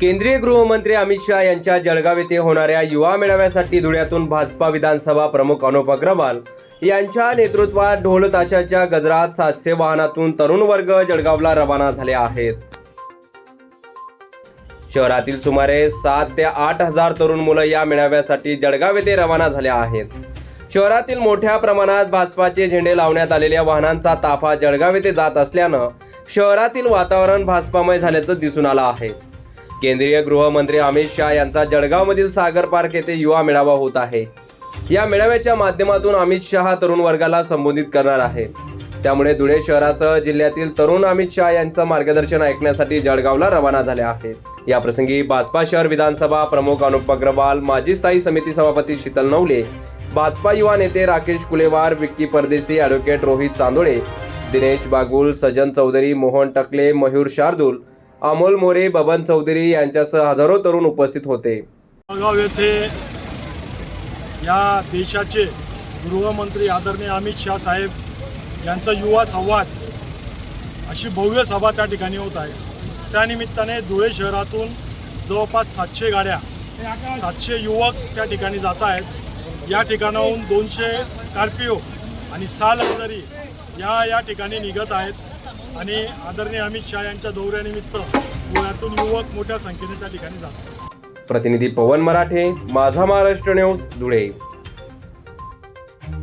केंद्रीय गृहमंत्री अमित शहा यांच्या जळगाव येथे होणाऱ्या युवा मेळाव्यासाठी धुळ्यातून भाजपा विधानसभा प्रमुख अनुप अग्रवाल यांच्या नेतृत्वात ढोल ताशाच्या गजरात सातशे वाहनातून तरुण वर्ग जळगावला रवाना झाले आहेत. शहरातील सुमारे सात ते आठ हजार तरुण मुलं या मेळाव्यासाठी जळगाव येथे रवाना झाले आहेत. शहरातील मोठ्या प्रमाणात भाजपाचे झेंडे लावण्यात आलेल्या वाहनांचा ताफा जळगाव येथे जात असल्यानं शहरातील वातावरण भाजपामय झाल्याचं दिसून आलं आहे. केंद्रीय गृहमंत्री अमित शहा यांचा जळगावमधील सागर पार्क येथे युवा मेळावा होत आहे. या मेळाव्याच्या माध्यमातून अमित शहा तरुण वर्गाला संबोधित करणार आहे. त्यामुळे धुळे शहरासह जिल्ह्यातील तरुण अमित शहा यांचं मार्गदर्शन ऐकण्यासाठी जळगावला रवाना झाले आहेत. या प्रसंगी भाजपा शहर विधानसभा प्रमुख अनुप अग्रवाल माजी स्थायी समिती सभापती शीतल नवले भाजपा युवा नेते राकेश कुलेवार विक्की परदेशी ॲडव्होकेट रोहित चांदोळे दिनेश बागुल सजन चौधरी मोहन टकले मयूर शार्दूल अमोल मोरे बबन चौधरी यांच्यासह हजारो तरुण उपस्थित होते. येथे या देशाचे गृहमंत्री आदरणीय अमित शाह साहेब यांचा युवा संवाद अशी भव्य सभा त्या ठिकाणी होत आहे. त्यानिमित्ताने धुळे शहरातून जवळपास सातशे गाड्या सातशे युवक त्या ठिकाणी जात आहेत. या ठिकाणाहून दोनशे स्कॉर्पिओ आणि सहा लक्झरी या या ठिकाणी निघत आहेत. आणि आदरणीय अमित शहा यांच्या दौऱ्यानिमित्त धुळ्यातून युवक मोठ्या संख्येने त्या ठिकाणी जातात. प्रतिनिधी पवन मराठे माझा महाराष्ट्र न्यूज धुळे.